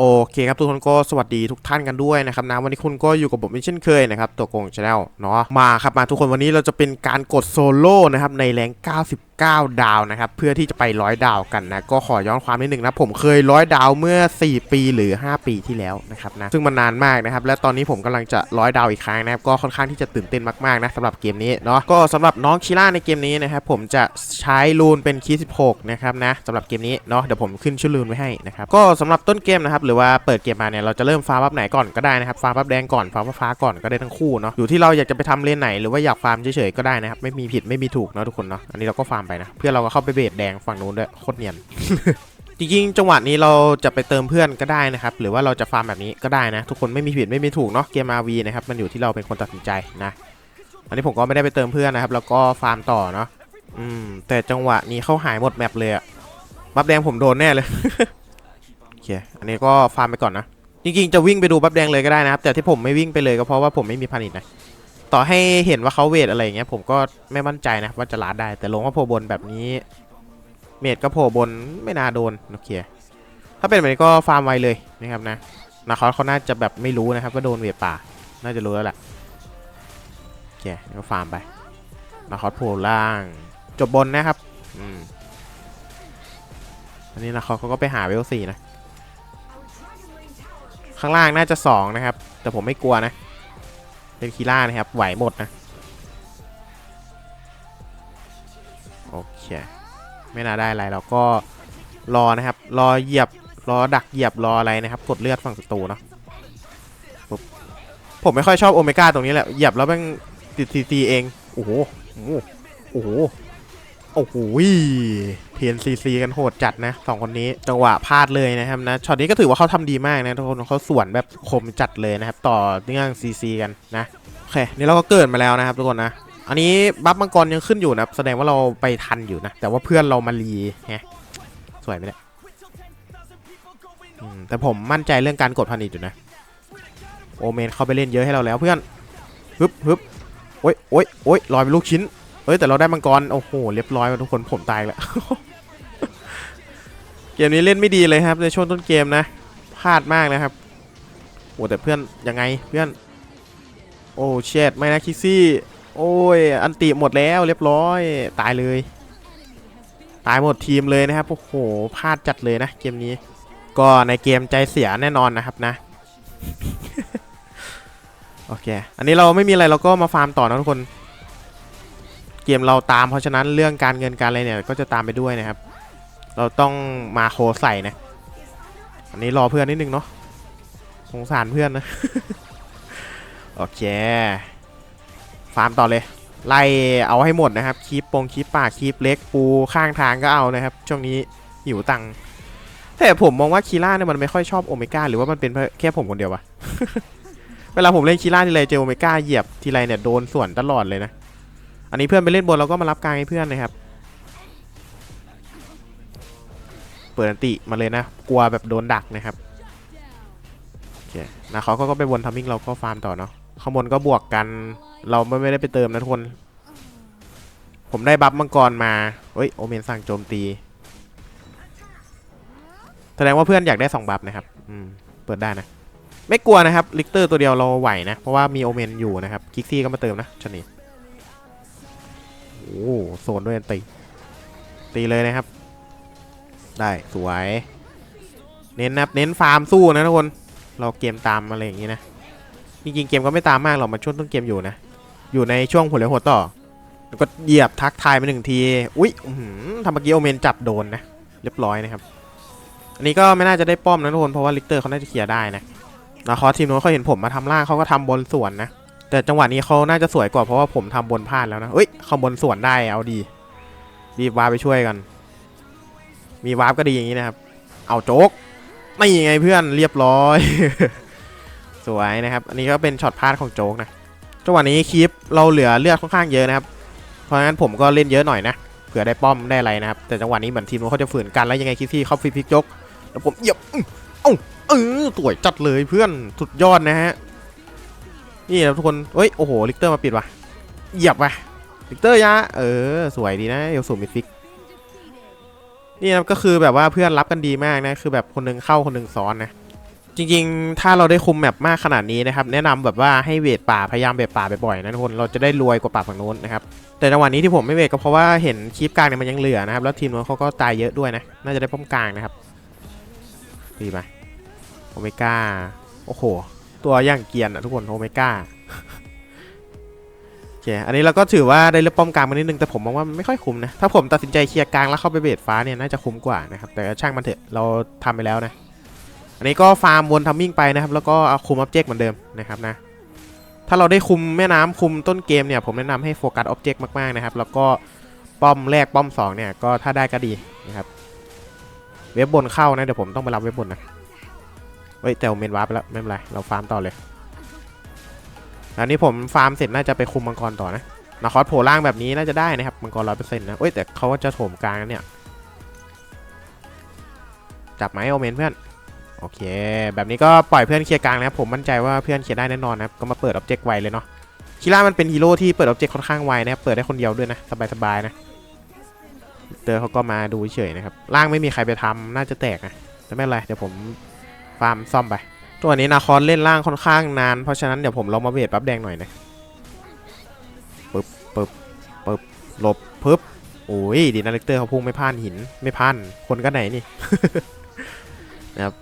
โอเคครับทุกคนก็สวัสดีทุกท่านกันด้วยนะครับนะวันนี้คุณก็อยู่กับผมเช่นเคยนะครับตัวโกงชาแนลเนาะมาครับมาทุกคนวันนี้เราจะเป็นการกดโซโล่นะครับในแรง 99 ดาวนะครับเพื่อที่จะไปร้อยดาวกันนะก็ขอย้อนความนิดหนึ่งนะผมเคยร้อยดาวเมื่อ 4 ปีหรือ 5 ปีที่แล้วนะครับนะซึ่งมันนานมากนะครับและตอนนี้ผมกำลังจะร้อยดาวอีกครั้งนะครับก็ค่อนข้างที่จะตื่นเต้นมากๆนะสำหรับเกมนี้เนาะก็สำหรับน้องชิล่าในเกมนี้นะครับผมจะใช้รูนเป็นคีย์16นะครับนะสำหรับเกมนี้เนาะเดี๋ยวผมขึ้นชื่อรูนไว้ให้นะครับก็สำหรับต้นเกมนะครับหรือว่าเปิดเกมมาเนี่ยเราจะเริ่มฟาร์มบัฟไหนก่อนก็ได้นะครับฟาร์มบัฟแดงก่อนฟาร์มบัฟฟ้าก่อนก็ได้ทั้งคู่เนาะอยู่ที่เราอยากจะไปทำเลนไหนหรือว่าอยากฟาร์มเฉยๆก็ได้นะครับไม่มีผิดไม่มีถูกเนาะทุกคนเนาะอันนี้เราก็ฟาร์มไปนะเพื่อเราก็เข้าไปเบสแดงฝั่งนู้นด้วยโคตรเนียนจริงๆจังหวะนี้เราจะไปเติมเพื่อนก็ได้นะครับ หรือว่าเราจะฟาร์มแบบนี้ก็ได้นะ ทุกคนไม่มีผิดไม่มีถูกเนาะเกม RV นะครับมันอยู่ที่เราเป็นคนตัดสินใจนะอันนี้ผมก็ไม่ได้ไปเติมเพื่อนนะครับ แล้วก็ฟาร์มต่อเนาะอืมแต่จังหวะนี้เขาหายหมดแมปเลยอะบัฟแดงผมโดนแน่เลย เคอันนี้ก็ฟาร์มไปก่อนนะ จริงๆจะวิ่งไปดูบัฟแดงเลยก็ได้นะครับ แต่ที่ผมไม่วิ่งไปเลยก็เพราะว่าผมไม่มีพันิตนะ ต่อให้เห็นว่าเขาเวทอะไรอย่างเงี้ยผมก็ไม่มั่นใจนะว่าจะลาดได้ แต่ลงว่าโพบนแบบนี้ เมดก็โผล่บนไม่น่าโดนโอเค ถ้าเป็นแบบนี้ก็ฟาร์มไวเลยนะครับนะนาคอสเขาน่าจะแบบไม่รู้นะครับว่าโดนเวทป่า น่าจะรู้แล้วแหละโอเคเดี๋ยวฟาร์มไปนาคอสโผล่ล่าง จบบนนะครับ อืมอันนี้นาคอสเขาก็ไปหาเวลสี่นะ ข้างล่างน่าจะสองนะครับ แต่ผมไม่กลัวนะ เป็นคีล่านะครับ ไหวหมดนะ โอเค ไม่น่าได้อะไรเราก็รอนะครับ รอเหยียบ รอดักเหยียบรออะไรนะครับ กดเลือดฝั่งศัตรูเนาะผมไม่ค่อยชอบโอเมก้าตรงนี้แหละ เหยียบแล้วแม่งติดซีซีเอง โอ้โห โอ้โห โอ้โหเทียนซีซีกันโหดจัดนะสองคนนี้จังหวะพลาดเลยนะครับนะช็อตนี้ก็ถือว่าเขาทำดีมากนะทุกคนเขาสวนแบบคมจัดเลยนะครับ ต่อเนื่องซีซีกันนะโอเคนี่เราก็เกิดมาแล้วนะครับทุกคนนะอันนี้บัฟมังกรยังขึ้นอยู่นะแสดงว่าเราไปทันอยู่นะ แต่ว่าเพื่อนเรามารีไงสวยไหมเนี่ยแต่ผมมั่นใจเรื่องการกดพันอีกอยู่นะ โอเมนเข้าไปเล่นเยอะให้เราแล้วเพื่อนฮึบฮึบโอ้ยโอ้ยโอ้ยลอยเป็นลูกชิ้น เอ้ย แต่เราได้มังกร โอ้โห เรียบร้อยแล้วทุกคนผมตายแล้ว เกมนี้เล่นไม่ดีเลยครับ ในช่วงต้นเกมนะ พลาดมากนะครับ โอ้แต่เพื่อนยังไงเพื่อน โอ้เชดไม่นะคิซี่ โอ้ย อันติหมดแล้วเรียบร้อย ตายเลย ตายหมดทีมเลยนะครับ โอ้โห พลาดจัดเลยนะเกมนี้ ก็ในเกมใจเสียแน่นอนนะครับนะโอเค อันนี้เราไม่มีอะไรเราก็มาฟาร์มต่อนะทุกคน เกมเราตามเพราะฉะนั้นเรื่องการเงินการอะไรเนี่ยก็จะตามไปด้วยนะครับ เราต้องมาโคใส่นะอันนี้รอเพื่อนนิดนึงเนาะสงสารเพื่อนนะโอเคฟาร์มต่อเลยไล่เอาให้หมดนะครับคีปปงคีปป่าคีปเล็กปูข้างทางก็เอานะครับ ช่วงนี้หิวตังค์แต่ผมมองว่าคีล่าเนี่ยมันไม่ค่อยชอบโอเมก้าหรือว่ามันเป็นแค่ผมคนเดียววะเวลาผมเล่นคีล่าทีไรเจอโอเมก้าเหยียบทีไรเนี่ยโดนส่วนตลอดเลยนะ อันนี้เพื่อนไปเล่นบนเราก็มารับกลางให้เพื่อนนะครับ เปิดอันติมาเลยนะ กลัวแบบโดนดักนะครับโอเคนะเขาก็ไปวนทัมมิ่งเราก็ฟาร์มต่อเนาะข้างบนก็บวกกัน เราไม่ได้ไปเติมนะทุกคน ผมได้บัฟมังกรมาเฮ้ยโอเมนสั่งโจมตี แสดงว่าเพื่อนอยากได้สองบัฟนะครับ อืม เปิดได้นะ ไม่กลัวนะครับ ลิกเตอร์ตัวเดียวเราไหวนะ เพราะว่ามีโอเมนอยู่นะครับ คิกซี่ก็มาเติมนะชนนี้โอ้โซนด้วยอันตีตีเลยนะครับ ได้สวย เน้นนะครับเน้นฟาร์มสู้นะทุกคน เราเกมตามอะไรอย่างงี้นะ จริงๆเกมก็ไม่ตามมากหรอกมันช่วงต้นเกมอยู่นะ อยู่ในช่วงหัวเรือหัวต่อ แล้วก็เหยียบทักทายไปหนึ่งที อุ๊ยทำเมื่อกี้โอเมนจับโดนนะ เรียบร้อยนะครับ อันนี้ก็ไม่น่าจะได้ป้อมนะทุกคน เพราะว่าลิกเตอร์เขาน่าจะเคลียร์ได้นะนาคอสทีมโน้นเขาเห็นผมมาทำล่างเขาก็ทำบนส่วนนะ แต่จังหวะนี้เขาน่าจะสวยกว่าเพราะว่าผมทำบนพลาดแล้วนะเอ้ยเขาบนสวนได้เอาดี รีบวาร์ปไปช่วยกัน มีวาร์ปก็ดีอย่างนี้นะครับ เอาโจ๊กไม่ยังไงเพื่อนเรียบร้อย สวยนะครับ อันนี้ก็เป็นช็อตพลาดของโจ๊กนะจังหวะนี้คลิปเราเหลือเลือดค่อนข้างเยอะนะครับ เพราะงั้นผมก็เล่นเยอะหน่อยนะเผื่อได้ป้อมได้อะไรนะครับ แต่จังหวะนี้เหมือนทีมเขาจะฝืนกันแล้วยังไงคิดที่เขาฟรีพิกยกแล้วผมเหยียบอื้อเอ้าเออสวยจัดเลยเพื่อนสุดยอดนะฮะ นี่นะทุกคนเฮ้ย โอ้โห ลิกเตอร์มาปิดว่ะ เหยียบว่ะ ลิกเตอร์ยะ เออ สวยดีนะเอลสูมิฟิก นี่นะก็คือแบบว่าเพื่อนรับกันดีมากนะ คือแบบคนหนึงเข้าคนหนึงซ้อนนะ จริงๆ ถ้าเราได้คุมแมปมากขนาดนี้นะครับ แนะนำแบบว่าให้เวทป่า พยายามเวทป่าบ่อยๆนะทุกคน เราจะได้รวยกว่าป่าฝั่งโน้นนะครับ แต่จังหวะนี้ที่ผมไม่เวทก็เพราะว่าเห็นคลิปกลางเนี่ยมันยังเหลือนะครับ แล้วทีมนู้นเขาก็ตายเยอะด้วยนะ น่าจะได้ป้อมกลางนะครับ ดีไหมโอเมก้า โอ้โห ตัวย่างเกียนอะทุกคนโอเมก้าโอเคอันนี้เราก็ถือว่าได้เลือกป้อมกลางมานิดนึงแต่ผมมองว่ามันไม่ค่อยคุ้มนะ ถ้าผมตัดสินใจเคลียร์กลางแล้วเข้าไปเบสฟ้าเนี่ยน่าจะคุ้มกว่านะครับแต่ช่างมันเถอะเราทำไปแล้วนะ อันนี้ก็ฟาร์มวนทัมมิ่งไปนะครับ แล้วก็เอาคุมออบเจกต์เหมือนเดิมนะครับนะถ้าเราได้คุมแม่น้ำคุมต้นเกมเนี่ยผมแนะนำให้โฟกัสออบเจกต์มากๆนะครับ แล้วก็ป้อมแรกป้อมสองเนี่ยก็ถ้าได้ก็ดีนะครับเว็บบนเข้านะเดี๋ยวผมต้องไปรับเว็บบนนะ เฮ้ยแต่ผมเมนวาร์ปไปแล้วไม่เป็นไรเราฟาร์มต่อเลยอันนี้ผมฟาร์มเสร็จน่าจะไปคุมมังกรต่อนะนาคอสโผล่ล่างแบบนี้น่าจะได้นะครับมังกรร้อยเปอร์เซ็นต์นะเอ้ยแต่เขาก็จะโถมกลางนะเนี่ยจับไหมโอเมนเพื่อนโอเค แบบนี้ก็ปล่อยเพื่อนเคลียร์กลางนะครับผมมั่นใจว่าเพื่อนเคลียร์ได้แน่นอนนะครับก็มาเปิดอ็อบเจกต์ไวเลยเนาะคิร่ามันเป็นฮีโร่ที่เปิดอ็อบเจกต์ค่อนข้างไวนะครับเปิดได้คนเดียวด้วยนะสบายๆนะเตอร์เขาก็มาดูเฉยนะครับล่างไม่มีใครไปทำน่าจะแตกนะแต่ไม่เป็นไรเดี๋ยวผม ฟาร์มซ่อมไป ตัวนี้นาคอนเล่นล่างค่อนข้างนาน เพราะฉะนั้นเดี๋ยวผมลองมาเวทปั๊บแดงหน่อยนะปึ๊บปึ๊บปึ๊บหลบปึ๊บโอ้ยดีนาเล็กเตอร์เขาพุ่งไม่พลาดหินไม่พลาดคนก็ไหนนี่นะครับ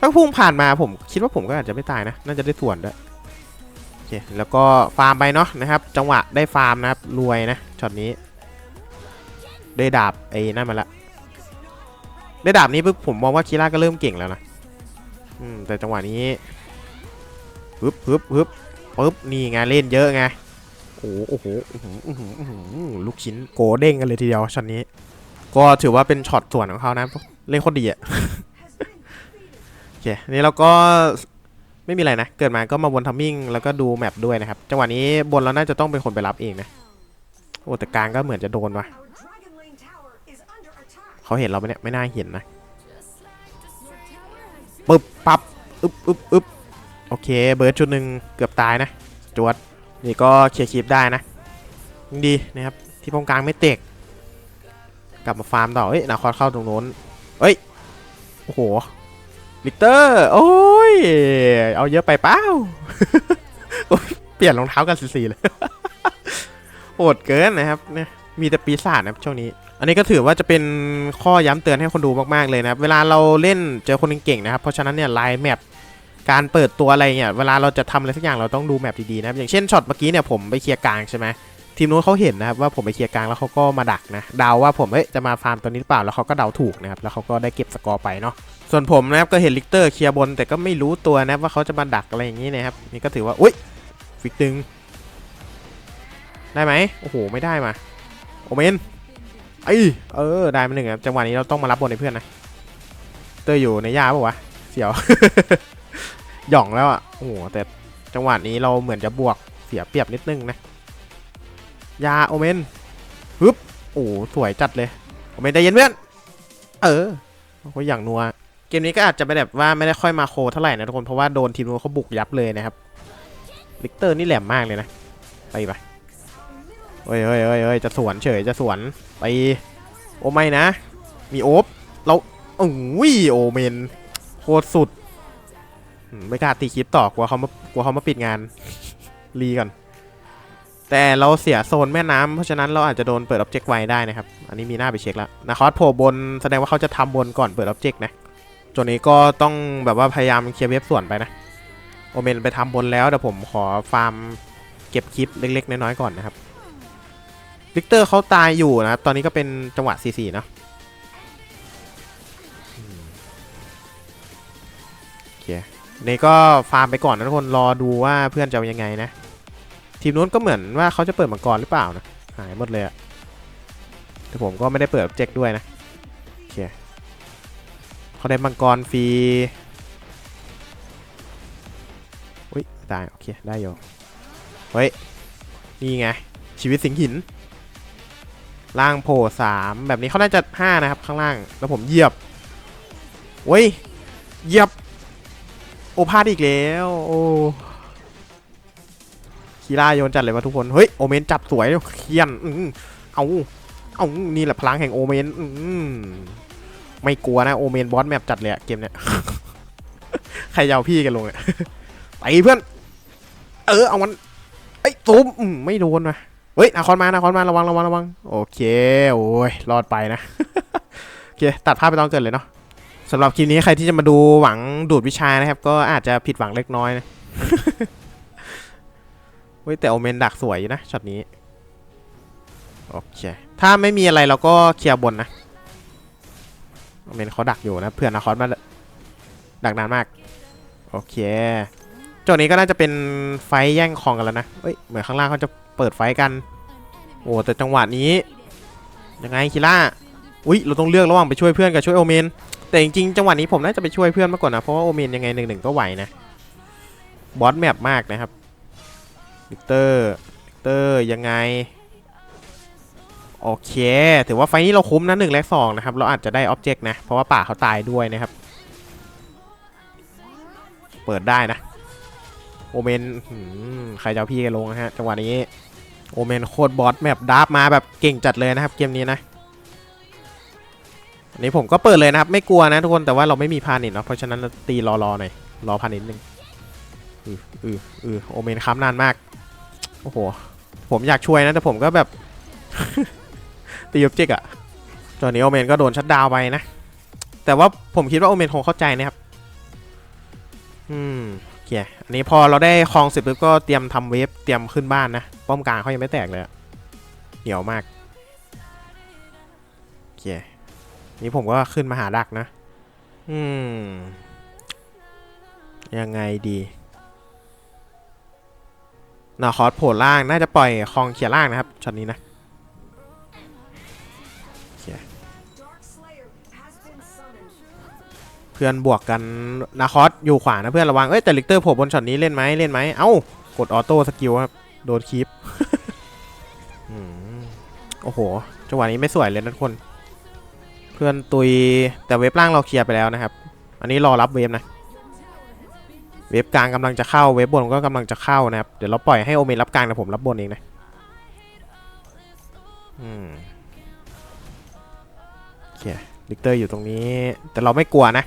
ถ้าพุ่งผ่านมาผมคิดว่าผมก็อาจจะไม่ตายนะ น่าจะได้ส่วนด้วยโอเคแล้วก็ฟาร์มไปเนาะนะครับ จังหวะได้ฟาร์มนะครับรวยนะช็อตนี้ ได้ดาบไอ้นั่นมาละได้ดาบนี้ปุ๊บผมมองว่าคีร่าก็เริ่มเก่งแล้วนะ อืมแต่จังหวะนี้ฮึบฮึบฮึบปึ๊บนี่ไงเล่นเยอะไงโอ้โหโอ้โหอื้อหืออื้อหืออื้อหือลูกชิ้นโกเด้งกันเลยทีเดียวช็อตนี้ ก็ถือว่าเป็นช็อตส่วนของเขานะ เล่นโคตรดีอะโอเคนี่เราก็ไม่มีอะไรนะ เกิดมาก็มาวนทัมมิ่งแล้วก็ดูแมปด้วยนะครับ จังหวะนี้บนเราน่าจะต้องเป็นคนไปรับเองนะ โอ้แต่กลางก็เหมือนจะโดนวะเขาเห็นเราไหมเนี่ยไม่น่าเห็นนะ ปึ๊บปั๊บอึ๊บอึ๊บอึ๊บโอเค เบิร์ดชุดหนึ่งเกือบตายนะ จวด นี่ก็เคลียร์คลิปได้นะดีนะครับ ที่ตรงกลางไม่เตกกลับมาฟาร์มต่อเฮ้ยนาคอสเข้าตรงโน้นเฮ้ย โอ้โหลิกเตอร์ โอ้ย เอาเยอะไปเปล่าเปลี่ยนรองเท้ากันสีๆเลยโหดเกินนะครับเนี่ยมีแต่ปีศาจนะครับช่วงนี้ อันนี้ก็ถือว่าจะเป็นข้อย้ำเตือนให้คนดูมากๆเลยนะครับเวลาเราเล่นเจอคนเก่งๆนะครับเพราะฉะนั้นเนี่ยไลน์แมปการเปิดตัวอะไรเนี่ยเวลาเราจะทำอะไรสักอย่างเราต้องดูแมปดีๆนะครับอย่างเช่นช็อตเมื่อกี้เนี่ยผมไปเคลียร์กลางใช่ไหมทีมนู้นเขาเห็นนะครับว่าผมไปเคลียร์กลางแล้วเขาก็มาดักนะเดาว่าผมเอ้ยจะมาฟาร์มตัวนี้หรือเปล่าแล้วเขาก็เดาถูกนะครับแล้วเขาก็ได้เก็บสกอร์ไปเนาะส่วนผมนะครับก็เห็นลิกเตอร์เคลียร์บน แต่ก็ไม่รู้ตัวนะว่าเขาจะมาดักอะไรอย่างนี้นะครับนี่ก็ถือว่าอุ้ยฟิกตึงได้ไหมโอ้โหไม่ได้มาโอเมน ไอเออได้มาหนึ่งครับจังหวะนี้เราต้องมารับบนในเพื่อนนะ เตอร์อยู่ในยาปะวะเสียว หย่องแล้วอะโอ้โหแต่จังหวะนี้เราเหมือนจะบวกเสียเปรียบนิดนึงนะยาโอเมนฮึบโอ้สวยจัดเลยโอเมนใจเย็นเพื่อนเออโอ้โหอย่างนัวเกมนี้ก็อาจจะไม่แบบว่าไม่ได้ค่อยมาโคเท่าไหร่นะทุกคนเพราะว่าโดนทีมนู้นเขาบุกยับเลยนะครับลิกเตอร์นี่แหลมมากเลยนะไปไป เฮ้ยเฮ้ยเฮ้ยจะสวนเฉยจะสวนไปโอไม่นะ มีโอบเราโอ้ยโอเมนโคตรสุดไม่กล้าตีคลิปต่อกลัวเขามากลัวเขามาปิดงานรีก่อนแต่เราเสียโซนแม่น้ำเพราะฉะนั้นเราอาจจะโดนเปิดอ็อบเจกต์ไว้ได้นะครับ อันนี้มีหน้าไปเช็คแล้วนาคอสโผล่บนแสดงว่าเขาจะทำบนก่อนเปิดอ็อบเจกต์นะจนนี้ก็ต้องแบบว่าพยายามเคลียร์เว็บส่วนไปนะ โอเมนไปทำบนแล้วเดี๋ยวผมขอฟาร์มเก็บคลิปเล็ก ๆ น้อยๆก่อนนะครับ วิกเตอร์เขาตายอยู่นะครับ ตอนนี้ก็เป็นจังหวะ 4-4 เนอะโอเคนี่ก็ฟาร์มไปก่อนนะทุกคน รอดูว่าเพื่อนจะเอายังไงนะ ทีมนู้นก็เหมือนว่าเขาจะเปิดมังกรหรือเปล่านะ หายหมดเลยอะแต่ผมก็ไม่ได้เปิดเจ็กด้วยนะ โอเคเขาได้มังกรฟรี อุ้ยตาย โอเค ได้อยู่ เฮ้ย นี่ไง ชีวิตสิงหิน ล่างโผล่สามแบบนี้เขาน่าจะห้านะครับข้างล่างแล้วผมเหยียบโอ้ยเหยียบโอพาดอีกแล้วโอ้คีร่าโยนจัดเลยมาทุกคนเฮ้ยโอเมนจับสวยเคียนอื้อเอาเอานี่แหละพลังแห่งโอเมนอื้อไม่กลัวนะโอเมนบอสแมปจัดเลยเกมเนี้ยขรจะเอาพี่กันลงเนี่ยไปเพื่อน เออเอามันไอ้ยตุ้มไม่โดนว่ะ เฮ้ยนาคอนมานาคอนมาระวังระวังระวังโอเคโอ้ยรอดไปนะโอเคตัดภาพไปตอนเกิดเลยเนาะสำหรับคลิปนี้ใครที่จะมาดูหวังดูดวิชานะครับ ก็อาจจะผิดหวังเล็กน้อยนะเฮ้ยแต่โอเมนดักสวยอยู่นะช็อตนี้โอเคถ้าไม่มีอะไรเราก็เคลียร์บนนะโอเมนเขาดักอยู่นะเพื่อนนาคอนมาดักนานมากโอเคจนี้ก็น่าจะเป็นไฟแย่งครองกันแล้วนะเอ้ยเหมือนข้างล่างเขาจะ เปิดไฟกัน โอ้แต่จังหวะนี้ยังไงคิล่าอุ้ยเราต้องเลือกระหว่างไปช่วยเพื่อนกับช่วยโอเมน แต่จริงๆจังหวะนี้ผมน่าจะไปช่วยเพื่อนมากกว่านะเพราะว่าโอเมนยังไงหนึ่งหนึ่งก็ไหวนะบอสแมปมากนะครับลิกเตอร์ลิกเตอร์ยังไงโอเค ถือว่าไฟนี้เราคุ้มนะหนึ่งและสองนะครับ เราอาจจะได้ออบเจกต์นะ เพราะว่าป่าเขาตายด้วยนะครับ เปิดได้นะ โอเมนใครจะเอาพี่กันลงนะฮะ จังหวะนี้ โอเมนโคตรบอสแมปดาร์ฟมาแบบเก่งจัดเลยนะครับเกมนี้นะอันนี้ผมก็เปิดเลยนะครับ ไม่กลัวนะทุกคนแต่ว่าเราไม่มีพานิชเนาะเพราะฉะนั้นเราตีรอรอหน่อยรอพานิชนึงอืออืออือโอเมนค้ำนานมากโอ้โหผมอยากช่วยนะแต่ผมก็แบบ ตีอบเจกอะตอนนี้โอเมนก็โดนชัดดาวไปนะ แต่ว่าผมคิดว่าโอเมนคงเข้าใจนะครับ อืม เคอันนี้พอเราได้คลองเสร็จปุ๊บก็เตรียมทำเวฟเตรียมขึ้นบ้านนะ ป้อมกลางเขายังไม่แตกเลยอะเหนียวมากโอเคนี่ผมก็ขึ้นมาหาดักนะ อืม ยังไงดีนาคอสโผล่ล่างน่าจะปล่อยคลองเขียร์ล่างนะครับช็อตนี้นะ เพื่อนบวกกันนาคอสอยู่ขวานะเพื่อนระวังเอ้ยแต่ลิกเตอร์โผล่บนช็อตนี้เล่นไหมเล่นไหมเอ้ากดออโต้สกิลครับโดนคีปโอ้โหจังหวะนี้ไม่สวยเลยนะทุกคน เพื่อนตุยแต่เว็บล่างเราเคลียร์ไปแล้วนะครับ อันนี้รอรับเว็บนะ เว็บกลางกำลังจะเข้าเว็บบนก็กำลังจะเข้านะครับเดี๋ยวเราปล่อยให้โอเมนรับกลางแต่ผมรับบนเองนะอืมโอเคลิกเตอร์อยู่ตรงนี้ แต่เราไม่กลัวนะ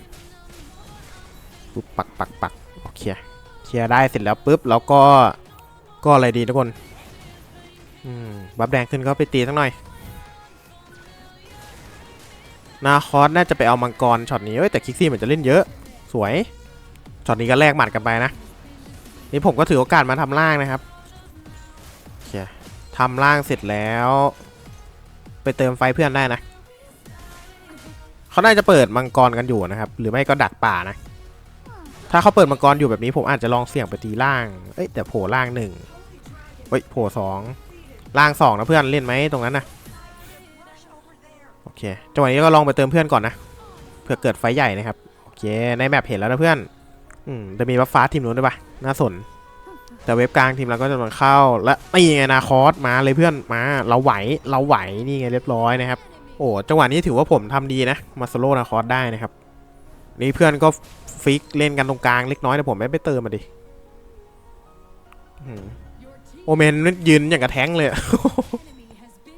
ปุ๊บปักปักปักโอเคเคลียร์ได้เสร็จแล้วปุ๊บแล้วก็ก็อะไรดีทุกคนอืมบัฟแดงขึ้นก็ไปตีสักหน่อยนาคอสน่าจะไปเอามังกรช็อตนี้เอ้ยแต่คิกซี่เหมือนจะเล่นเยอะสวยช็อตนี้ก็แลกหมัดกันไปนะนี่ผมก็ถือโอกาสมาทำล่างนะครับโอเคทำล่างเสร็จแล้ว ไปเติมไฟเพื่อนได้นะเขาน่าจะเปิดมังกรกันอยู่นะครับ หรือไม่ก็ดักป่านะ ถ้าเขาเปิดมังกรอยู่แบบนี้ผมอาจจะลองเสี่ยงไปตีล่าง เอ้ยแต่โผล่ล่างหนึ่งเฮ้ยโผล่สองล่างสองนะเพื่อนเล่นไหมตรงนั้นนะโอเคจังหวะนี้ก็ลองไปเติมเพื่อนก่อนนะเพื่อเกิดไฟใหญ่นะครับโอเคในแมปเห็นแล้วนะเพื่อนอืมจะมีบัฟฟ้าทีมนู้นด้วยปะน่าสน แต่เว็บกลางทีมเราก็จะมาเข้าและนี่ไงนาคอสมาเลยเพื่อนมาเราไหวเราไหวนี่ไงเรียบร้อยนะครับโอ้จังหวะนี้ถือว่าผมทำดีนะมาสโลนาคอสได้นะครับ นี่เพื่อนก็ฟิกเล่นกันตรงกลางเล็กน้อยแต่ผมไม่ไปเติมมาดิอืมโอเมนยืนอย่างกระแท้งเลย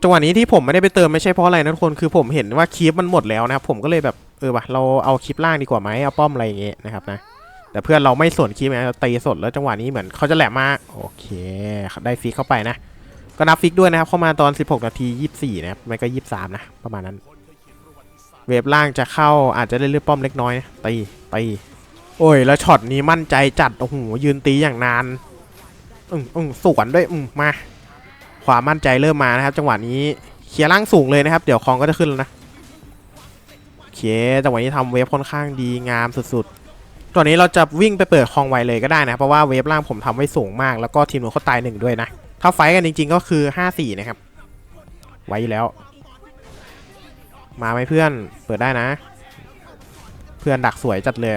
จังหวะนี้ที่ผมไม่ได้ไปเติมไม่ใช่เพราะอะไรนะทุกคนคือผมเห็นว่าคลิปมันหมดแล้วนะครับผมก็เลยแบบเออวะเราเอาคลิปล่างดีกว่าไหมเอาป้อมอะไรอย่างเงี้ยนะครับนะแต่เพื่อนเราไม่สนคลิปนะเราตีสดแล้วจังหวะนี้เหมือนเขาจะแหลมมาโอเคได้ฟิกเข้าไปนะ ก็นับฟิกด้วยนะครับเข้ามาตอน 16 นาที 24 นะครับไม่ก็ 23 นะ ประมาณนั้น เวฟล่างจะเข้าอาจจะได้เลือดป้อมเล็กน้อยนะตีตีโอ้ย แล้วช็อตนี้มั่นใจจัด โอ้โห ยืนตีอย่างนานอืมอืมสวนด้วยอืมมา ความมั่นใจเริ่มมานะครับ จังหวะนี้เคลียร์ล่างสูงเลยนะครับ เดี๋ยวคลองก็จะขึ้นแล้วนะโอเคจังหวะนี้ทำเวฟค่อนข้างดีงามสุดๆตัวนี้เราจะวิ่งไปเปิดคลองไวเลยก็ได้นะ เพราะว่าเวฟล่างผมทำไว้สูงมาก แล้วก็ทีมนู้นเขาตายหนึ่งด้วยนะ ถ้าไฟท์กันจริง ๆ ก็คือ5-4นะครับ ไว้แล้ว มาไหมเพื่อน เปิดได้นะ เพื่อนดักสวยจัดเลย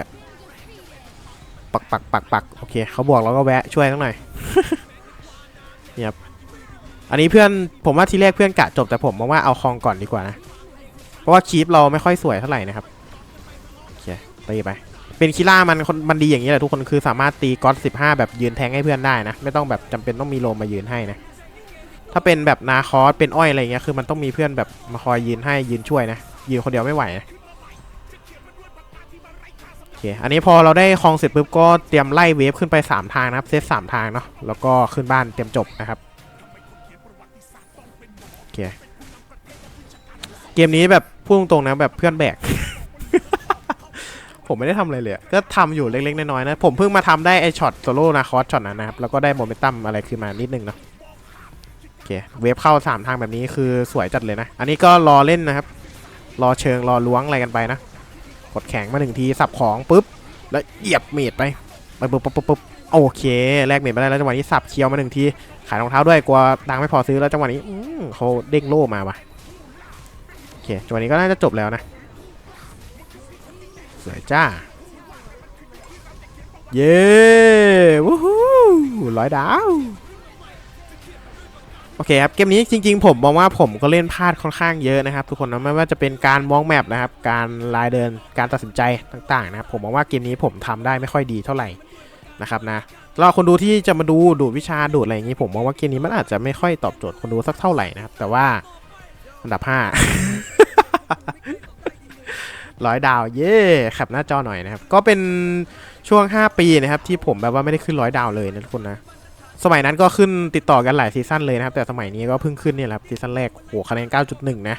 ปักปักปักปักโอเคเขาบวกเราก็แวะช่วยสักหน่อยเนี่ยอันนี้เพื่อนผมว่าทีแรกเพื่อนกะจบแต่ผมมองว่าเอาคลองก่อนดีกว่านะ เพราะว่าคีปเราไม่ค่อยสวยเท่าไหร่นะครับโอเคตีไป เป็นคิล่ามันคนมันดีอย่างนี้แหละทุกคนคือสามารถตีก๊อต15แบบยืนแทงให้เพื่อนได้นะ ไม่ต้องแบบจำเป็นต้องมีโลมมายืนให้นะ ถ้าเป็นแบบนาคอสเป็นอ้อยอะไรเงี้ยคือมันต้องมีเพื่อนแบบมาคอยยืนให้ยืนช่วยนะยืนคนเดียวไม่ไหวโอเคอันนี้พอเราได้คลองเสร็จปุ๊บก็เตรียมไล่เวฟขึ้นไป3ทางนะครับเซต3ทางเนาะแล้วก็ขึ้นบ้านเตรียมจบนะครับโอเคเกมนี้แบบพูดตรงๆนะแบบเพื่อนแบกผมไม่ได้ทำอะไรเลย ก็ทำอยู่เล็กๆน้อยๆนะ ผมเพิ่งมาทำได้ไอช็อตโซโล่นาคอสช็อตนั้นนะครับ แล้วก็ได้โมเมนตัมอะไรขึ้นมานิดนึงเนาะ เคเวฟเข้า3ทางแบบนี้คือสวยจัดเลยนะ อันนี้ก็รอเล่นนะครับ รอเชิงรอล้วงอะไรกันไปนะ กดแข็งมาหนึ่งทีสับของปุ๊บ แล้วเหยียบเมดไปไปปุ๊บปุ๊บปุ๊บโอเค แลกเมดไปได้แล้วจังหวะนี้สับเคียวมาหนึ่งที ขายรองเท้าด้วยกลัวตังไม่พอซื้อแล้วจังหวะนี้อื้อเขาเด้งโล่มาว่ะโอเคจังหวะนี้ก็น่าจะจบแล้วนะสวยจ้า เย้วู้ฮู้ร้อยดาว โอเคครับเกมนี้จริง ๆ ผมมองว่าผมก็เล่นพลาดค่อนข้างเยอะนะครับ ทุกคนนะไม่ว่าจะเป็นการมองแมปนะครับ การลายเดินการตัดสินใจต่างๆนะครับผมมองว่าเกมนี้ผมทำได้ไม่ค่อยดีเท่าไหร่นะครับนะแล้วคนดูที่จะมาดูดูดวิชาดูดอะไรอย่างนี้ผมมองว่าเกมนี้มันอาจจะไม่ค่อยตอบโจทย์คนดูสักเท่าไหร่นะครับ แต่ว่าอันดับ5ร้อยดาวเย่ขับหน้าจอหน่อยนะครับ ก็เป็นช่วง 5 ปีนะครับ ที่ผมแบบว่าไม่ได้ขึ้นร้อยดาวเลยนะทุกคนนะ สมัยนั้นก็ขึ้นติดต่อกันหลายซีซั่นเลยนะครับ แต่สมัยนี้ก็เพิ่งขึ้นเนี่ยแหละครับซีซั่นแรกโหคะแนน 9.1 นะ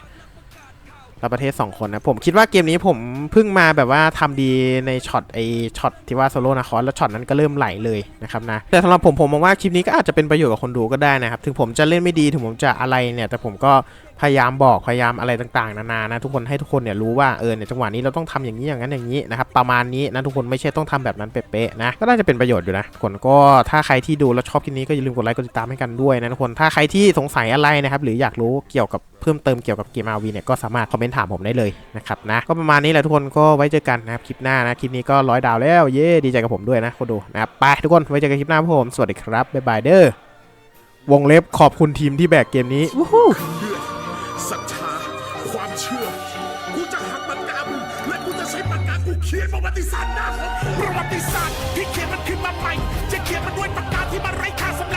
แล้วประเทศ 2 คนนะ ผมคิดว่าเกมนี้ผมเพิ่งมาแบบว่าทำดีในช็อตไอช็อตที่ว่าโซโล่นะคอสแล้วช็อตนั้นก็เริ่มไหลเลยนะครับนะ แต่สำหรับผมผมมองว่าคลิปนี้ก็อาจจะเป็นประโยชน์กับคนดูก็ได้นะครับ ถึงผมจะเล่นไม่ดีถึงผมจะอะไรเนี่ย แต่ผมก็ พยายามบอกพยายามอะไรต่างๆ นานานะทุกคนให้ทุกคนเนี่ยรู้ว่าเออเนี่ยจังหวะนี้เราต้องทำอย่างนี้อย่างนั้นอย่างนี้นะครับประมาณนี้นะทุกคนไม่ใช่ต้องทำแบบนั้นเป๊ะๆนะก็น่าจะเป็นประโยชน์อยู่นะทุกคนก็ถ้าใครที่ดูแล้วชอบคลิปนี้ก็อย่าลืมกดไลค์กดติดตามให้กันด้วยนะทุกคนถ้าใครที่สงสัยอะไรนะครับหรืออยากรู้เกี่ยวกับเพิ่มเติมเกี่ยวกับเกมอาวีเนี่ยก็สามารถคอมเมนต์ถามผมได้เลยนะครับนะก็ประมาณนี้แหละทุกคนก็ไว้เจอกันนะครับคลิปหน้านะคลิปนี้ก็ร้อยดาวแล้วเย้ดีใจกับผมด้วยนะคนดูนะครับไปทุกคนไว้เจอกันคลิปหน้าผมสวัสดีครับบ๊ายบายเด้อวงเล็บขอบคุณทีมที่แบกเกมนี้ ประวัติศาสตร์ที่เขียนมันขึ้นมาใหม่ จะเขียนมันด้วยปากกาที่มันไร้ค่าสำหรับ